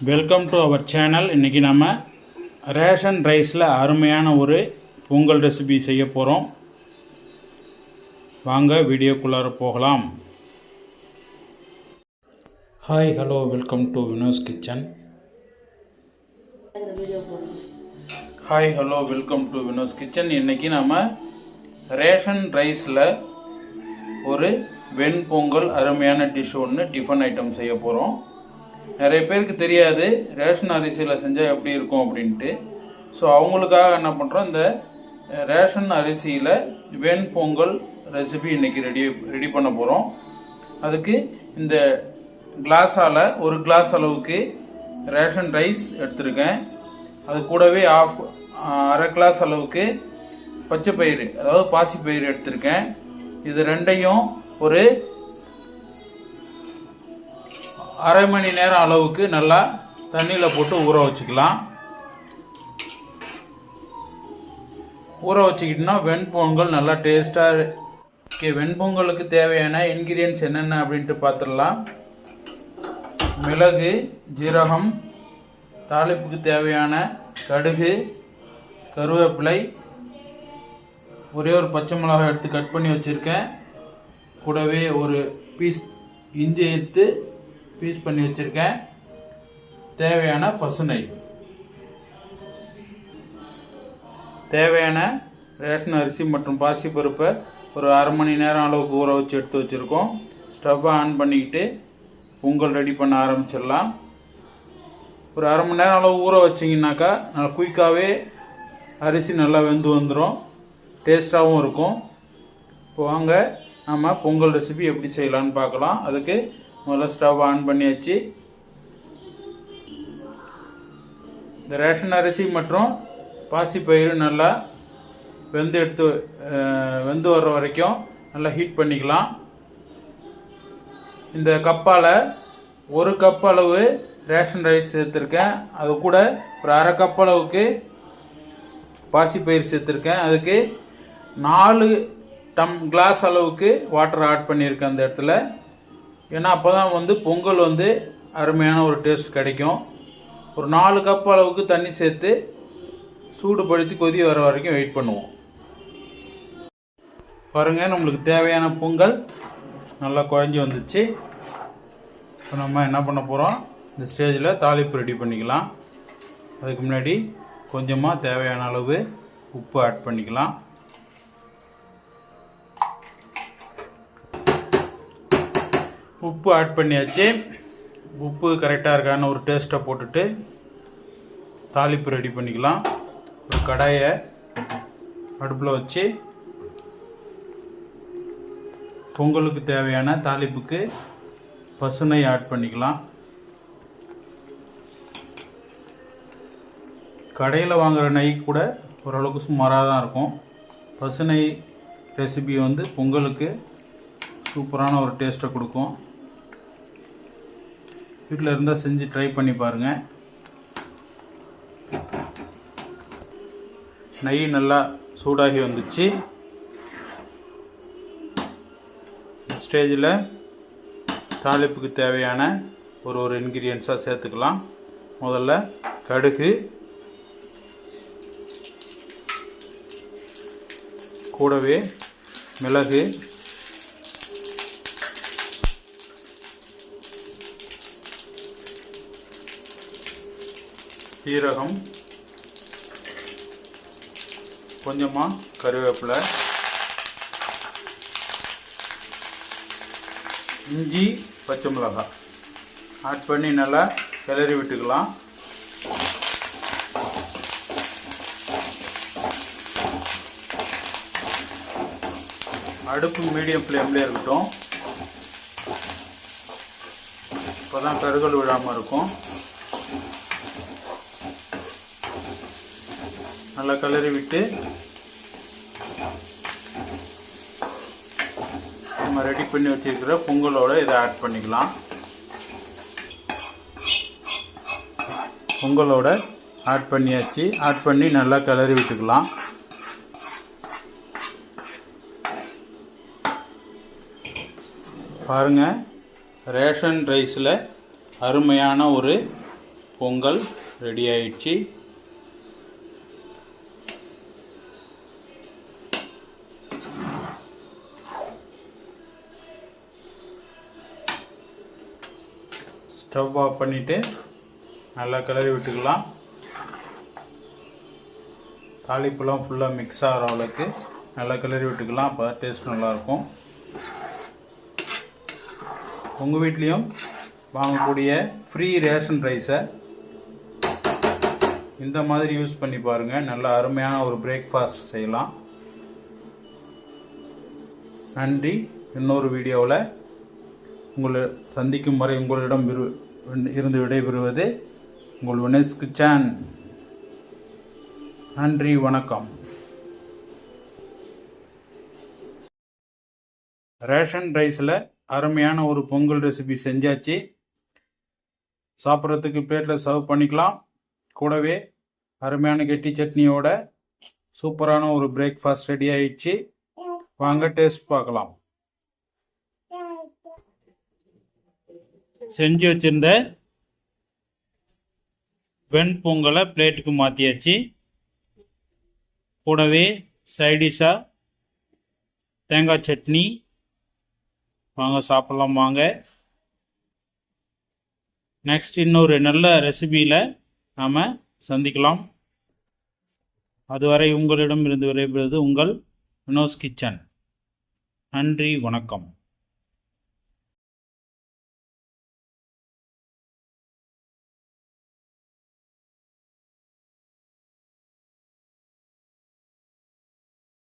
Welcome to our channel இன்றைக்கி நம்ம ration ரைஸில் அருமையான ஒரு பொங்கல் ரெசிபி செய்ய போகிறோம் வாங்க வீடியோக்குள்ளார போகலாம். Hi hello welcome to Vino's kitchen hi hello welcome to Vino's kitchen இன்றைக்கி நம்ம ரேஷன் ரைஸில் ஒரு வெண்பொங்கல் அருமையான டிஷ் ஒன்று டிஃபன் ஐட்டம் செய்ய போகிறோம் நிறைய பேருக்கு தெரியாது ரேஷன் அரிசியில் செஞ்சால் எப்படி இருக்கும் அப்படின்ட்டு. ஸோ அவங்களுக்காக என்ன பண்ணுறோம் இந்த ரேஷன் அரிசியில் வெண்பொங்கல் ரெசிபி இன்றைக்கி ரெடி ரெடி பண்ண போகிறோம் அதுக்கு இந்த கிளாஸால் ஒரு கிளாஸ் அளவுக்கு ரேஷன் ரைஸ் எடுத்திருக்கேன். அது கூடவே ஆஃப் அரை கிளாஸ் அளவுக்கு பச்சை பயிறு அதாவது பாசி பயிறு எடுத்திருக்கேன். இது ரெண்டையும் ஒரு அரை மணி நேரம் அளவுக்கு நல்லா தண்ணியில் போட்டு ஊற வச்சுக்கலாம். ஊற வச்சுக்கிட்டோம்னா வெண்பொங்கல் நல்லா டேஸ்ட்டாக ஓகே வெண்பொங்கலுக்கு தேவையான இன்க்ரீடியன்ஸ் என்னென்ன அப்படின்ட்டு பார்த்துடலாம் மிளகு ஜீரகம் தாளிப்புக்கு தேவையான கடுகு கருவேப்பிலை ஒரே ஒரு பச்சை மிளகாய் எடுத்து கட் பண்ணி வச்சுருக்கேன். கூடவே ஒரு பீஸ் இஞ்சி எடுத்து பீஸ் பண்ணி வச்சுருக்கேன் தேவையான பசுனை. தேவையான ரேஷன் அரிசி மற்றும் பாசிப்பருப்பை ஒரு அரை மணி நேரம் அளவுக்கு ஊற வச்சு எடுத்து வச்சுருக்கோம். ஸ்டவ்வை ஆன் பண்ணிக்கிட்டு பொங்கல் ரெடி பண்ண ஆரம்பிச்சிடலாம். ஒரு அரை மணி நேரம் அளவு ஊற வச்சிங்கனாக்கா நல்லா குயிக்காகவே அரிசி நல்லா வெந்து வந்துடும் டேஸ்ட்டாகவும் இருக்கும். இப்போ வாங்க நம்ம பொங்கல் ரெசிபி எப்படி செய்யலாம்னு பார்க்கலாம். அதுக்கு முதல்ல ஸ்டவ் ஆன் பண்ணியாச்சு. இந்த ரேஷன் அரிசி மற்றும் பாசிப்பயிறு நல்லா வெந்து எடுத்து வெந்து வர்ற வரைக்கும் நல்லா ஹீட் பண்ணிக்கலாம். இந்த கப்பால் ஒரு கப் அளவு ரேஷன் ரைஸ் சேர்த்துருக்கேன். அது கூட ஒரு அரை கப் அளவுக்கு பாசிப்பயிறு சேர்த்துருக்கேன். அதுக்கு நாலு டம் கிளாஸ் அளவுக்கு வாட்டர் ஆட் பண்ணியிருக்கேன் அந்த இடத்துல. ஏன்னா அப்போ தான் வந்து பொங்கல் வந்து அருமையான ஒரு டேஸ்ட் கிடைக்கும். ஒரு நாலு கப் அளவுக்கு தண்ணி சேர்த்து சூடுபடுத்தி கொதி வர வரைக்கும் வெயிட் பண்ணுவோம். பாருங்க நம்மளுக்கு தேவையான பொங்கல் நல்லா குழஞ்சி வந்துச்சு. இப்போ நம்ம என்ன பண்ண போகிறோம் இந்த ஸ்டேஜில் தாளிப்பு ரெடி பண்ணிக்கலாம். அதுக்கு முன்னாடி கொஞ்சமாக தேவையான அளவு உப்பு ஆட் பண்ணிக்கலாம். உப்பு ஆட் பண்ணியாச்சு. உப்பு கரெக்டாக இருக்கான்னு ஒரு டேஸ்ட்டை போட்டுட்டு தாளிப்பு ரெடி பண்ணிக்கலாம். ஒரு கடாயை அடுப்பில் வச்சு பொங்கலுக்கு தேவையான தாளிப்புக்கு பசுனை ஆட் பண்ணிக்கலாம். கடையில் வாங்குகிற நெய் கூட ஓரளவுக்கு சுமாராக தான் இருக்கும். பசுனை ரெசிபி வந்து பொங்கலுக்கு சூப்பரான ஒரு டேஸ்ட்டை கொடுக்கும். வீட்டில் இருந்தால் செஞ்சு ட்ரை பண்ணி பாருங்கள் நெய் நல்லா சூடாகி வந்துச்சு. ஸ்டேஜில் தாளிப்புக்கு தேவையான ஒரு ஒரு இன்க்ரீடியன்ஸாக சேர்த்துக்கலாம். முதல்ல கடுகு கூடவே மிளகு சீரகம் கொஞ்சமாக கருவேப்பிலை இஞ்சி பச்சை மிளகாய். ஆட் பண்ணி நல்லா கிளறி விட்டுக்கலாம். அடுப்பு மீடியம் ஃப்ளேம்லேயே இருக்கட்டும். இப்போ தான் கருகல் விழாமல் இருக்கும். நல்லா கலரி விட்டு நம்ம ரெடி பண்ணி வச்சிருக்கிற பொங்கலோட இதை ஆட் பண்ணிக்கலாம். பொங்கலோட ஆட் பண்ணியாச்சு. ஆட் பண்ணி நல்லா கிளறி விட்டுக்கலாம். பாருங்கள் ரேஷன் ரைஸில் அருமையான ஒரு பொங்கல் ரெடி ஆயிடுச்சு. ஸ்டவ் ஆஃப் பண்ணிவிட்டு நல்லா கிளறி விட்டுக்கலாம். தாளிப்புலாம் ஃபுல்லாக மிக்ஸ் ஆகிற அளவுக்கு நல்லா கிளறி விட்டுக்கலாம். அப்போ டேஸ்ட் நல்லாயிருக்கும். உங்கள் வீட்லேயும் வாங்கக்கூடிய ஃப்ரீ ரேஷன் ரைஸை இந்த மாதிரி யூஸ் பண்ணி பாருங்கள் நல்ல அருமையான ஒரு பிரேக்ஃபாஸ்ட் செய்யலாம். நன்றி. இன்னொரு வீடியோவில் உங்களை சந்திக்கும் வரை உங்களிடம் இருந்து விடைபெறுவது உங்கள் வினேஷ் கிச்சான் நன்றி வணக்கம். ரேஷன் ரைஸில் அருமையான ஒரு பொங்கல் ரெசிபி செஞ்சாச்சு. சாப்பிட்றதுக்கு பிளேட்டில் சர்வ் பண்ணிக்கலாம். கூடவே அருமையான கெட்டி சட்னியோட சூப்பரான ஒரு பிரேக்ஃபாஸ்ட் ரெடி ஆயிடுச்சு. வாங்க டேஸ்ட் பார்க்கலாம். செஞ்சு வச்சிருந்த வெண்பொங்கலை பிளேட்டுக்கு மாற்றியாச்சு கூடவே சைடிஷாக தேங்காய் சட்னி. வாங்க சாப்பிட்லாம் வாங்க. நெக்ஸ்ட் இன்னொரு நல்ல ரெசிபியில் நாம் சந்திக்கலாம். அதுவரை உங்களிடம் இருந்து விரைபெறுவது உங்கள் வினோஸ் கிச்சன். நன்றி வணக்கம்.